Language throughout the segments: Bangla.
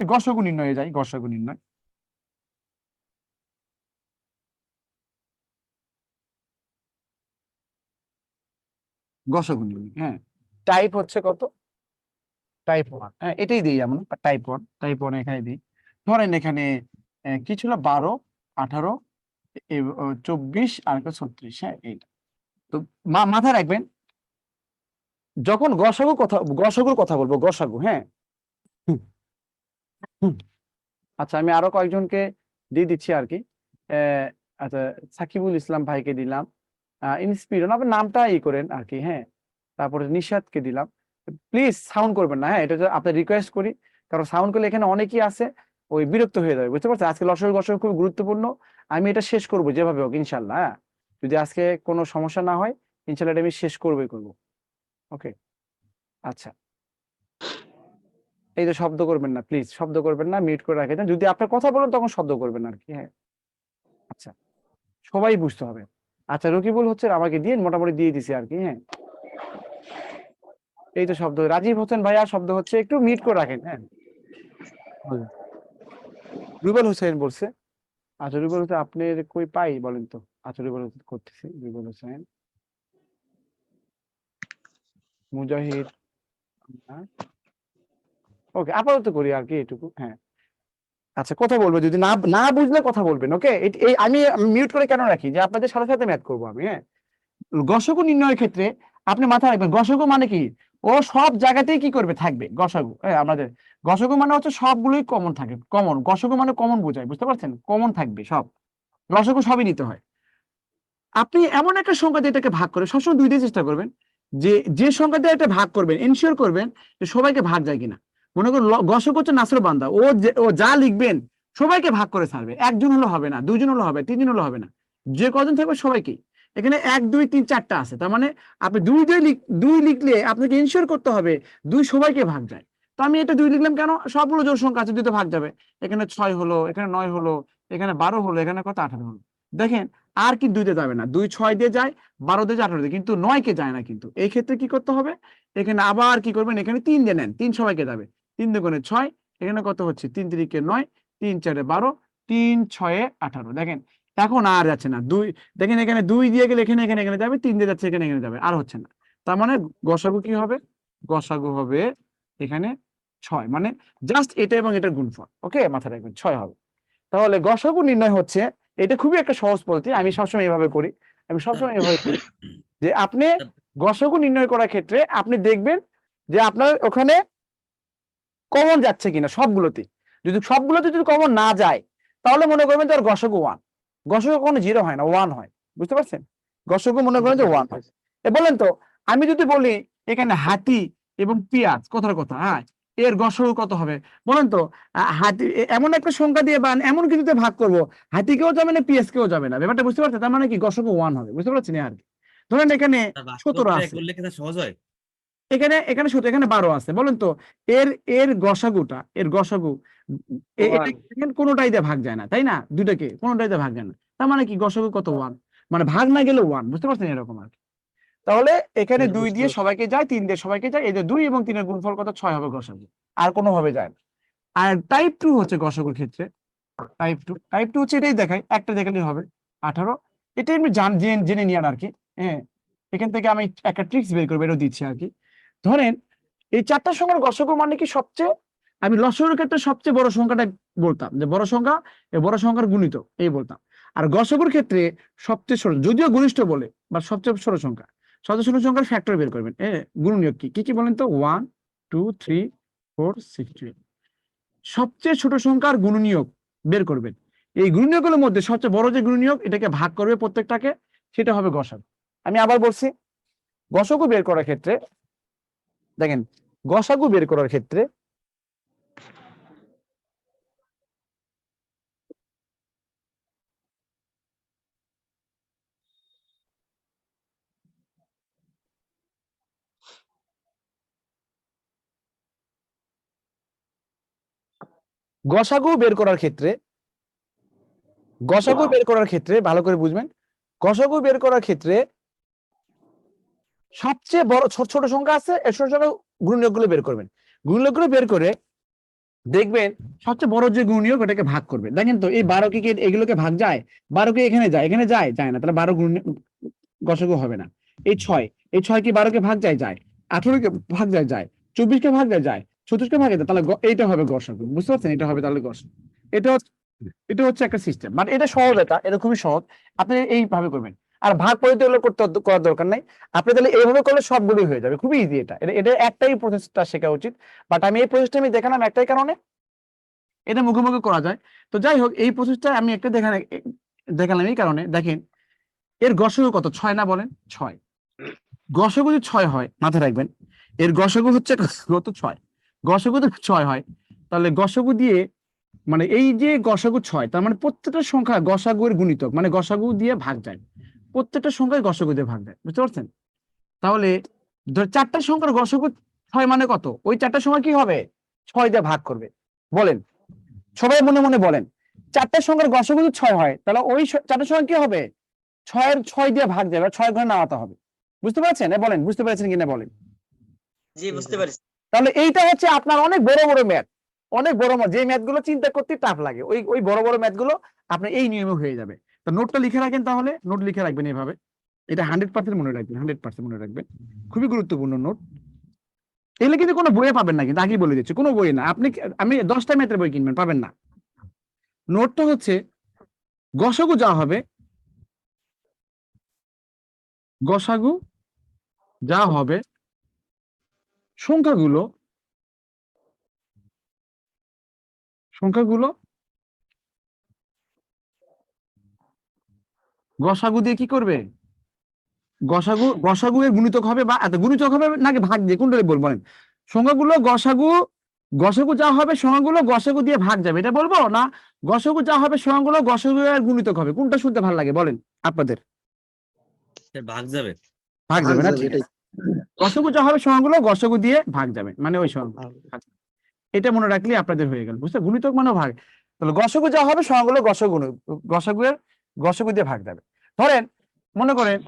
গসগু নির্ণয়ে যাই, গসগু নির্ণয়। গসগু হ্যাঁ। টাইপ হচ্ছে কত? টাইপ ওয়ান হ্যাঁ এটাই দিই যেমন টাইপ ওয়ান টাইপ ওয়ান এখানে দিই। ধরেন এখানে কি ছিল? বারো, আঠারো চব্বিশ, আর ছত্রিশ হ্যাঁ এইটা। তো মাথায় রাখবেন, যখন গসাগু কথা, গসাগুর কথা বলব, গসাগু হ্যাঁ। হুম। আচ্ছা আমি আরও কয়েকজনকে দিয়ে দিচ্ছি আর কি আচ্ছা সাকিবুল ইসলাম ভাইকে দিলাম। ইন্সপিরন আপনার নামটা ই করেন আর কি হ্যাঁ। তারপরে নিশাদকে দিলাম। প্লিজ সাউন্ড করবেন না হ্যাঁ এটা আপনার রিকোয়েস্ট করি। কারণ সাউন্ড করলে এখানে অনেকেই আছে, ওই বিরক্ত হয়ে যাবে, বুঝতে পারছেন? আজকে লসর গসর খুব গুরুত্বপূর্ণ। আমি এটা শেষ করব যেভাবে হোক ইনশাল্লাহ হ্যাঁ। যদি আজকে কোনো সমস্যা না হয় ইনশাল্লাহ এটা আমি শেষ করবই করব। ওকে। আচ্ছা। এই যে শব্দ করবেন না প্লিজ শব্দ করবেন না মিউট করে রাখে দেন। যদি আপনার কথা বলেন তখন শব্দ করবেন আর কি হ্যাঁ। আচ্ছা সবাই বুঝতে হবে। আচ্ছা রকিবুল হচ্ছে আমাকে দিয়ে মোটামুটি দিয়ে দিছি আর কি হ্যাঁ। এই তো শব্দ রাজীব হোসেন ভাইয়া শব্দ হচ্ছে একটু মিট করে রাখেন হ্যাঁ। রুবেল হোসেন বলছে। আচ্ছা রুবেল হোসেন আপনি কই পাই বলেন তো। আচ্ছা রুবেল হোসেন করতেছি রুবেল হোসেন। মুজাহিদ ওকে আপাতত করি আর কি এটুকু হ্যাঁ। আচ্ছা কথা বলব, যদি না না বুঝলে কথা বলবেন ওকে এই আমি মিউট করে কেন রাখি? যে আপনাদের সাথে সাথে ম্যাথ করব আমি হ্যাঁ? গসগু নির্ণয়ের ক্ষেত্রে আপনি মাথায় রাখবেন, গসগু মানে কি? ও সব জায়গাতেই কি করবে? থাকবে, গসাগু হ্যাঁ আমাদের, গসগু মানে হচ্ছে সবগুলোই কমন থাকে কমন গসগু মানে কমন বোঝায়, বুঝতে পারছেন? কমন থাকবে সব, গসগু সবই নিতে হয়। আপনি এমন একটা সংখ্যা দিয়ে এটাকে ভাগ করে, সবসময় দুই দিয়ে চেষ্টা করবেন, যে যে সংখ্যা দিয়ে এটা ভাগ করবেন এনশিওর করবেন যে সবাইকে ভাগ যায় কিনা। মনে করুন ল- গসক হচ্ছে নাসর বান্দা। ও যে ও যা লিখবেন, সবাইকে ভাগ করে ছাড়বে। একজন হলো হবে না দুজন হলো হবে, তিনজন হলো হবে না। যে কজন থাকবে সবাইকে। এখানে এক, দুই, তিন, চারটা আছে। তার মানে আপনি দুই দুই দুই লিখলে আপনাকে ইনশিওর করতে হবে দুই সবাইকে ভাগ যায়। তো আমি এটা দুই লিখলাম কেন? সবগুলো জোর সংখ্যা আছে দুইতে ভাগ যাবে। এখানে ছয় হলো, এখানে নয় হলো, এখানে বারো হলো, এখানে কত? আঠারো হলো। দেখেন, আর কি দুইতে যাবে না। দুই ছয় দিয়ে যায়, বারো দিয়ে যায়, আঠারো দিয়ে কিন্তু নয় কে যায় না কিন্তু। এই ক্ষেত্রে কি করতে হবে? এখানে আবার কি করবেন? এখানে তিন দিয়ে নেন। তিন সবাইকে যাবে। তিন দুগুণে ছয়, এখানে কত হচ্ছে? তিন তিরিকে নয়, তিন চারে বারো, তিন ছয়ে আঠারো। দেখেন, এখন আর যাচ্ছে না। দুই, দেখেন এখানে দুই দিয়ে গেলে এখানে এখানে এখানে যাবে, তিন দিয়ে যাচ্ছে, এখানে এখানে যাবে, আর হচ্ছে না। তার মানে গসাগু কি হবে? গসাগু হবে এখানে ছয়। মানে জাস্ট এটা এবং এটার গুণফল। ওকে মাথায় রাখবেন, ছয় হবে। তাহলে গসাগু নির্ণয় হচ্ছে, এটা খুবই একটা সহজ পদ্ধতি, আমি সবসময় এভাবে করি। আমি সবসময় এভাবে করি যে আপনি গসাগু নির্ণয় করার ক্ষেত্রে আপনি দেখবেন যে আপনার ওখানে কমন যাচ্ছে কিনা সবগুলোতে যদি সবগুলোতে যদি কমন না যায় তাহলে মনে করবেন যে গসগু ওয়ান গসগু কোনো জিরো হয় না ওয়ান হয়। বুঝতে পারছেন? গসগু মনে করেন যে ওয়ান হয়। এ বলেন তো আমি যদি বলি এখানে হাতি এবং পেঁয়াজ কথার কথা হ্যাঁ? এর গসগু কত হবে? বলেন তো হাতি এমন একটা সংখ্যা দিয়ে বান এমন কিছুতে ভাগ করব হাতিকেও যাবে না পেঁয়াজকেও যাবে না। ব্যাপারটা বুঝতে পারছেন? তার মানে কি গসগু ওয়ান হবে। বুঝতে পারছেন আর কি? ধরেন এখানে সতেরো আছে। সহজ হয়। এখানে এখানে সতেরো এখানে বারো আছে বলেন তো? এর এর গসাগুটা এর গসাগু এটা কোনোটাই দিয়ে ভাগ যায় না তাই না? দুটাকে কোনোটাই দিয়ে ভাগ যায় না। তার মানে কি গসাগু কত ওয়ান মানে ভাগ না গেলে ওয়ান বুঝতে পারছেন এরকম আর তাহলে এখানে হ্যাঁ, দুই দিয়ে সবাইকে যায় তিন দিয়ে সবাইকে যায় এই যে দুই এবং তিনের গুণফল কত? ছয় হবে গসাগু। আর কোনো ভাবে যায় না। আর টাইপ টু হচ্ছে গসাগুর ক্ষেত্রে। টাইপ টু টাইপ টু হচ্ছে এটাই দেখাই একটা দেখালেই হবে আঠারো। জান জেনে জেনে নিয়ে আর কি হ্যাঁ। এখান থেকে আমি একটা ট্রিক্স বের করব এটাও দিচ্ছি আর কি। ধরেন, এই চারটা সংখ্যার গসগু মানে কি সবচেয়ে? আমি লসগের ক্ষেত্রে সবচেয়ে বড় সংখ্যাটা বলতাম, যে বড় সংখ্যা বড় সংখ্যার গুণিত, এই বলতাম। আর গসগুর ক্ষেত্রে সবচেয়ে ছোট, যদিও ঘনিষ্ঠ বলে, বা সবচেয়ে ছোট সংখ্যা। সবচেয়ে ছোট সংখ্যার ফ্যাক্টর বের করবেন। এ গুণনীয়ক কি? কি কি বলেন তো? One two three four six two সবচেয়ে ছোট সংখ্যার গুণনীয়ক বের করবেন। এই গুণনীয়কগুলোর মধ্যে সবচেয়ে বড় যে গুণনীয়ক এটাকে ভাগ করবে প্রত্যেকটাকে, সেটা হবে গসাগু। আমি আবার বলছি, গসাগু বের করার ক্ষেত্রে দেখেন গসাগু বের করার ক্ষেত্রে গসাগু বের করার ক্ষেত্রে গসাগু বের করার ক্ষেত্রে ভালো করে বুঝবেন গসাগু বের করার ক্ষেত্রে সবচেয়ে বড় ছোট ছোট সংখ্যা আছে, এর ছোট ছোট গুণনীয়কগুলো বের করবেন। গুণনীয়কগুলো বের করে দেখবেন সবচেয়ে বড় যে গুণনীয়ক, ওটাকে ভাগ করবে দেখেন তো, এই বারো কি কি এগুলোকে ভাগ যায়, বারো কি এখানে যায় এখানে যায় যায় না, তাহলে বারো গুণ গসগু হবে না। এই ছয় এই ছয় কি বারোকে ভাগ যায় যায়। আঠারোকে ভাগ যায় যায়। চব্বিশকে ভাগ যায় যায়। ছত্রিশকে ভাগ যায়, তাহলে এইটা হবে গসগু। বুঝতে পারছেন? এটা হবে তাহলে গসগু। এটা এটা হচ্ছে একটা সিস্টেম মানে এটা সহজ, এটা এটা খুবই সহজ। আপনি এইভাবে করবেন। আর ভাগ এগুলো করতে করার দরকার নাই। আপনি তাহলে এইভাবে করলে সবগুলোই হয়ে যাবে। খুবই ইজি এটা। এটা একটাই প্রসেসটা শেখা উচিত। বাট আমি এই প্রসেসটা আমি দেখালাম একটাই কারণে। এটা মুখে মুখে করা যায়। তো যাই হোক, এই প্রসেসটা আমি একটা দেখান দেখালাম এই কারণে। দেখেন, এর গসগু কত? ছয় না বলেন? ছয়। গসগু যদি ছয় হয়, মাথায় রাখবেন, এর গসগু হচ্ছে কত? ছয়। গসগু ছয় হয়, তাহলে গসগু দিয়ে মানে এই যে গসাগু ছয়, তার মানে প্রত্যেকটা সংখ্যা গসাগুর গুণিতক। মানে গসাগু দিয়ে ভাগ যায়। প্রত্যেকটা সংখ্যায় গসাগু দিয়ে ভাগ যায় বুঝতে পারছেন? তাহলে ধর চারটা সংখ্যার গসাগু ছয় মানে কত? ওই চারটা সংখ্যা কি হবে? ছয় দিয়ে ভাগ করবে। বলেন। সবাই মনে মনে বলেন। চারটা সংখ্যার গসাগু যদি ছয় হয় তাহলে ওই চারটা সংখ্যা কি হবে? ছয়ের ছয় দিয়ে ভাগ যাবে ছয় ঘরে নামাতে হবে। বুঝতে পারছেন? বলেন বুঝতে পেরেছেন কিনা বলেন? জি বুঝতে পারছি। তাহলে এইটা হচ্ছে আপনার অনেক বড় বড় ম্যাথ। অনেক বড় যে ম্যাথগুলো চিন্তা করতে টাফ লাগে ওই ওই বড় বড় ম্যাথগুলো আপনার এই নিয়মে হয়ে যাবে। তো নোটটা লিখে রাখেন তাহলে নোট লিখে রাখবেন এভাবে। এটা হান্ড্রেড পার্সেন্ট মনে রাখবেন হান্ড্রেড পার্সেন্ট মনে রাখবেন। খুবই গুরুত্বপূর্ণ নোট এগুলো কিন্তু কোনো বইয়ে পাবেন না, কিন্তু আগেই বলে দিচ্ছি, কোনো বই না। আপনি আমি দশটা ম্যাথের বই কিনবেন, পাবেন না। নোটটা হচ্ছে, গসাগু যা হবে, গসাগু যা হবে, সংখ্যাগুলো সংখ্যাগুলো গসাগু দিয়ে কি করবে? গসাগু গসাগু এর গুণিতক হবে বা এত গুণিতক হবে নাকি ভাগ দিয়ে? কোনটা বলব বলেন? সংখ্যাগুলো গসাগু গসাগু যা হবে সংখ্যাগুলো গসাগু দিয়ে ভাগ যাবে। এটা বলব না? গসাগু যা হবে সংখ্যাগুলো গসাগু এর গুণিতক হবে। কোনটা শুনতে ভালো লাগে বলেন আপনাদের? ভাগ যাবে। ভাগ যাবে না? ঠিক আছে। গসাগু যা হবে সংখ্যাগুলো গসাগু দিয়ে ভাগ যাবে। মানে ওই সংখ্যা এটা মনে রাখলে আপনাদের হয়ে গেল। বুঝতে গুণিতক মানে ভাগ। তাহলে গসগু যা হবে সবগুলো গসগু গসগুয়ের গসগু দিয়ে ভাগ যাবে ধরেন মনে করেন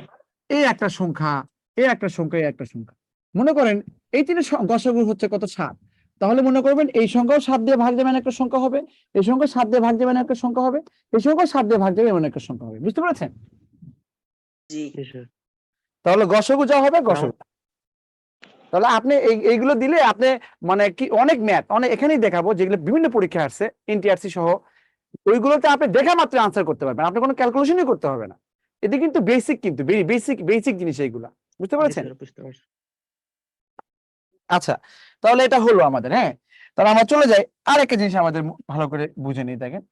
এই একটা সংখ্যা এই একটা সংখ্যা এই একটা সংখ্যা। মনে করেন এই তিনের গসগু হচ্ছে কত সাত। তাহলে মনে করবেন এই সংখ্যাও সাত দিয়ে ভাগ যাবেন একটা সংখ্যা হবে এই সংখ্যা সাত দিয়ে ভাগ যাবেন একটা সংখ্যা হবে এই সংখ্যা সাত দিয়ে ভাগ যাবে এমন একটা সংখ্যা হবে। বুঝতে পেরেছেন? তাহলে গসগু যা হবে গসগু। তাহলে আপনি এই এইগুলো দিলে আপনি মানে কি অনেক ম্যাথ অনেক এখানেই দেখাবো যেগুলো বিভিন্ন পরীক্ষা আসছে এনটিআরসি সহ ওইগুলোতে আপনি দেখা মাত্র আনসার করতে পারবেন। আপনি কোনো ক্যালকুলেশনই করতে হবে না। এতে কিন্তু বেসিক কিন্তু বেসিক বেসিক জিনিস এইগুলা। বুঝতে পেরেছেন? আচ্ছা তাহলে এটা হলো আমাদের হ্যাঁ? তাহলে আমরা চলে যাই। আর একটা জিনিস আমাদের ভালো করে বুঝে নিই দেখেন।